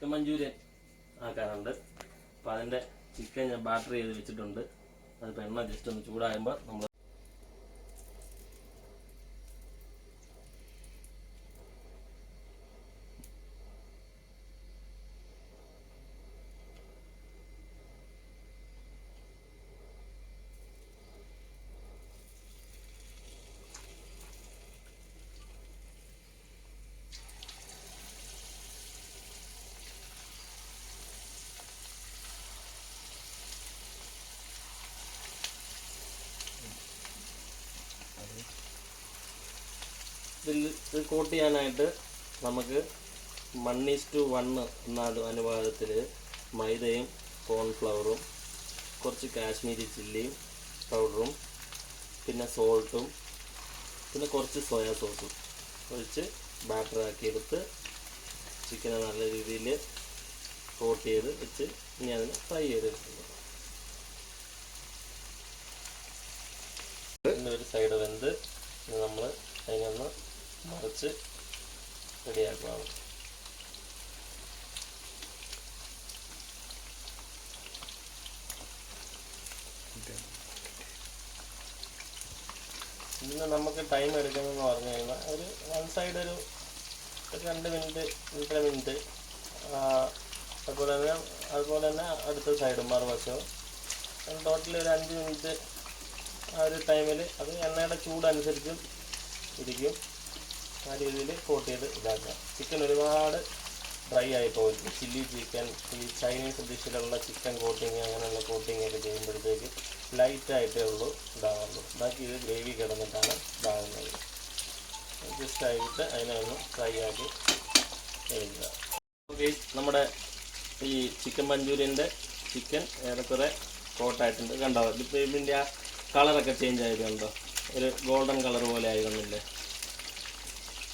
Chicken manchurian ആക്കാനുണ്ട് അപ്പോൾ അതിന്റെ chicken ഞാൻ ബാറ്റർ ചെയ്ത് വെച്ചിട്ടുണ്ട്. അതിപ്പോൾ എണ്ണ ജസ്റ്റ് ഒന്ന് ചൂടാകുമ്പോൾ നമ്മൾ ഇതിൽ ഇത് കോട്ട് ചെയ്യാനായിട്ട് നമുക്ക് വൺ ഈസ് ടു വണ്ണ് എന്ന അനുപാതത്തിൽ മൈദയും കോൺഫ്ലവറും കുറച്ച് കാശ്മീരി ചില്ലിയും പൗഡറും പിന്നെ സോൾട്ടും പിന്നെ കുറച്ച് സോയാ സോസും ഒഴിച്ച് ബാറ്ററാക്കിയെടുത്ത് ചിക്കനെ നല്ല രീതിയിൽ കോട്ട് ചെയ്ത് വെച്ച് ഇനി അതിനെ ഫ്രൈ ചെയ്തെടുക്കുന്നു. പിന്നെ ഒരു സൈഡ് വെന്ത് നമ്മൾ അതിനൊന്ന് മറിച്ച് റെഡിയാക്കുകയാണ് ഇന്ന് നമുക്ക് ടൈം എടുക്കുന്നതെന്ന് പറഞ്ഞു കഴിഞ്ഞാൽ ഒരു വൺ സൈഡ് ഒരു രണ്ട് മിനിറ്റ് രണ്ടര മിനിറ്റ് അതുപോലെ തന്നെ അതുപോലെ തന്നെ അടുത്ത സൈഡും മറുവശവും. ടോട്ടൽ ഒരു അഞ്ച് മിനിറ്റ് ആ ഒരു ടൈമിൽ അത് എണ്ണയുടെ ചൂടനുസരിച്ചും ഇരിക്കും. ആ രീതിയിൽ കോട്ട് ചെയ്ത് ഇതാക്കുക. ചിക്കൻ ഒരുപാട് ഡ്രൈ ആയി പോകും ചില്ലി ചിക്കൻ ഈ ചൈനീസ് ഡിഷിലുള്ള ചിക്കൻ കോട്ടിങ് അങ്ങനെയുള്ള കോട്ടിങ് ഒക്കെ ചെയ്യുമ്പോഴത്തേക്ക് ലൈറ്റ് ആയിട്ടേ ഉള്ളൂ ഇതാകുള്ളൂ ബാക്കി ഇത് ഗ്രേവി കിടന്നിട്ടാണ് ഇതാകുന്നത് ജസ്റ്റ് ആയിട്ട് അതിനെ ഒന്ന് ഫ്രൈ ആക്കി എഴുതുക ഓക്കെ നമ്മുടെ ഈ ചിക്കൻ മഞ്ചൂരിയന്റെ ചിക്കൻ ഏറെക്കുറെ കോട്ടായിട്ടുണ്ട് കണ്ടോ? ഇതിപ്പോൾ ഇതിന്റെ ആ കളറൊക്കെ ചേഞ്ച് ആയത് കണ്ടോ ഒരു ഗോൾഡൻ കളർ പോലെ ആയി വന്നില്ലേ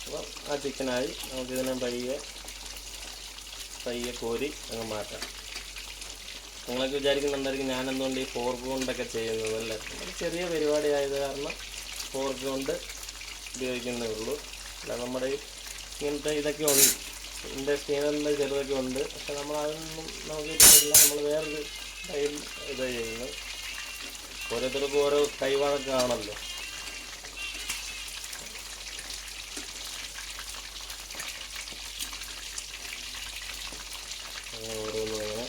അപ്പം ആ ചിക്കനായി നമുക്കിതിനെ പയ്യെ പയ്യെ കോരി അങ്ങ് മാറ്റാം. നിങ്ങളൊക്കെ വിചാരിക്കുന്നുണ്ടായിരിക്കും ഞാൻ എന്തുകൊണ്ട് ഈ ഫോർക്ക് കൊണ്ടൊക്കെ ചെയ്യുന്നത് അല്ലേ? ചെറിയ പരിപാടി ആയത് കാരണം ഫോർക്ക് കൊണ്ട് ഉപയോഗിക്കുന്നേ ഉള്ളൂ. അല്ല നമ്മുടെ ഈ ഇങ്ങനത്തെ ഇതൊക്കെ ഉണ്ട്. ഇതിന്റെ സ്കീനറിന്റെ ചെറുതൊക്കെ ഉണ്ട്. പക്ഷെ നമ്മൾ അതൊന്നും നമുക്ക് ഇതില്ല നമ്മൾ വേറൊരു ടൈം ഇത് ചെയ്യുന്നു. ഓരോരുത്തർക്കും ഓരോ കൈവഴക്കാണല്ലോ അങ്ങനെ ഓരോന്നും അങ്ങനെ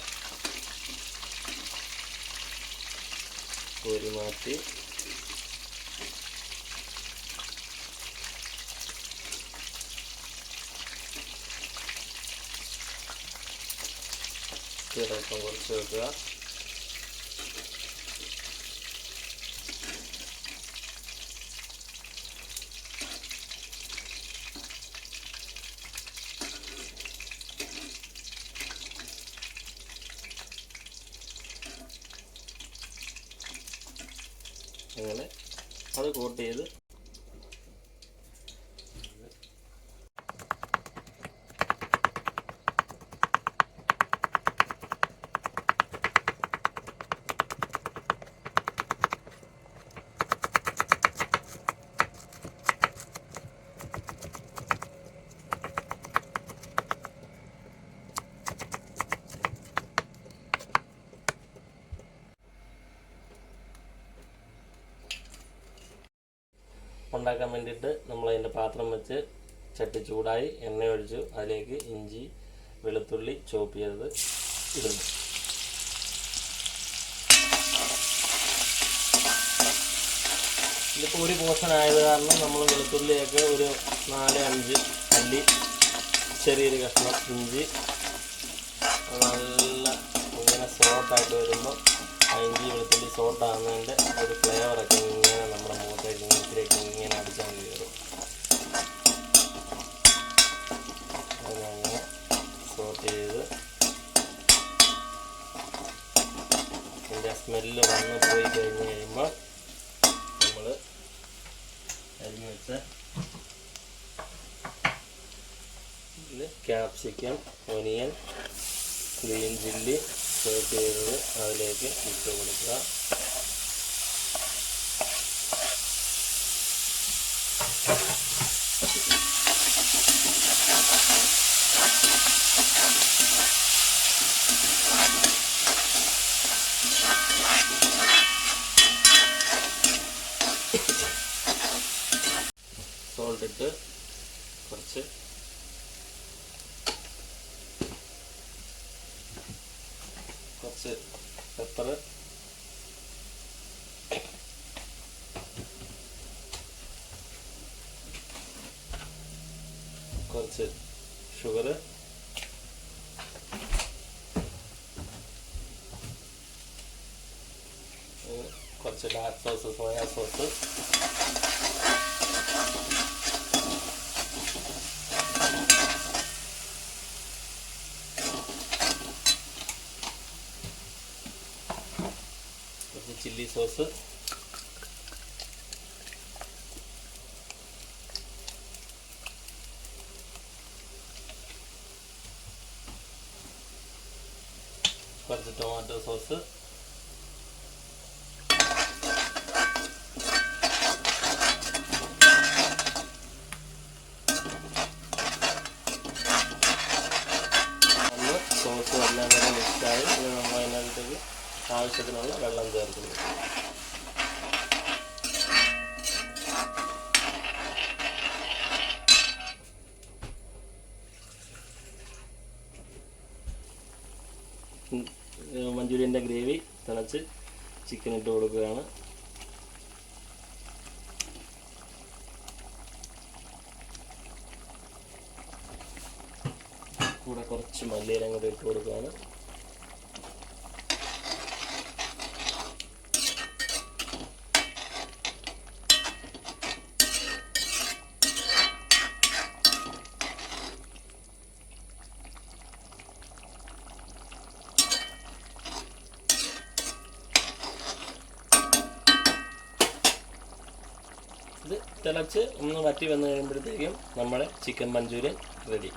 കോരി മാറ്റി. കുറച്ച് വെക്കുക അങ്ങനെ അത് കോട്ട് ചെയ്ത് ഉണ്ടാക്കാൻ വേണ്ടിയിട്ട് നമ്മൾ അതിന്റെ പാത്രം വെച്ച് ചട്ടി ചൂടായി എണ്ണ ഒഴിച്ചു അതിലേക്ക് ഇഞ്ചി വെളുത്തുള്ളി ചോപ്പ് ചെയ്തത് ഇടുന്നു. ഇതിപ്പോൾ ഒരു പോർഷൻ ആയത് കാരണം നമ്മൾ വെളുത്തുള്ളിയൊക്കെ ഒരു നാല് അഞ്ച് അല്ലി ചെറിയൊരു കഷ്ണം ഇഞ്ചി. നല്ല ഇങ്ങനെ സോട്ടായിട്ട് വരുമ്പോൾ ആ ഇഞ്ചി വെളുത്തുള്ളി സോട്ടാകുന്നതിന്റെ ഒരു ഫ്ലേവറൊക്കെ ഇങ്ങനെ നമ്മുടെ മുഖത്തേക്ക് മൂക്കിലേക്ക് ഇങ്ങനെ അടിച്ചാൽ കയറും അതിനങ്ങനെ സോട്ട് ചെയ്ത് അതിന്റെ സ്മെല്ല് വന്ന് പോയി കഴിഞ്ഞ് കഴിയുമ്പോൾ നമ്മൾ അരിഞ്ഞ് വെച്ച capsicum onion green chilli chop ചെയ്തത് അതിലേക്ക് ഇട്ട് കൊടുക്കുക കുറച്ച് പെപ്പർ കുറച്ച് ഷുഗർ കുറച്ച് ഡാർക്ക് സോസ് സോയാ സോസ് കുറച്ച് ചില്ലി സോസ് കുറച്ച് ടൊമാറ്റോ സോസ് സോസ് എല്ലാം കൂടെ മിക്സായി നമ്മൾ അതിനകത്തേക്ക് ആവശ്യത്തിനുള്ള വെള്ളം ചേർക്കുന്നു മഞ്ചൂരിയന്റെ ഗ്രേവി തിളച്ച് ചിക്കൻ ഇട്ട് കൊടുക്കുകയാണ്. കൂടെ കുറച്ച് മല്ലിയിലങ്ങോട്ട് ഇട്ട് കൊടുക്കുകയാണ് ഇത് തിളച്ച് ഒന്ന് വറ്റി വന്ന് കഴിയുമ്പോഴത്തേക്കും നമ്മുടെ ചിക്കൻ മഞ്ചൂരിയൻ റെഡി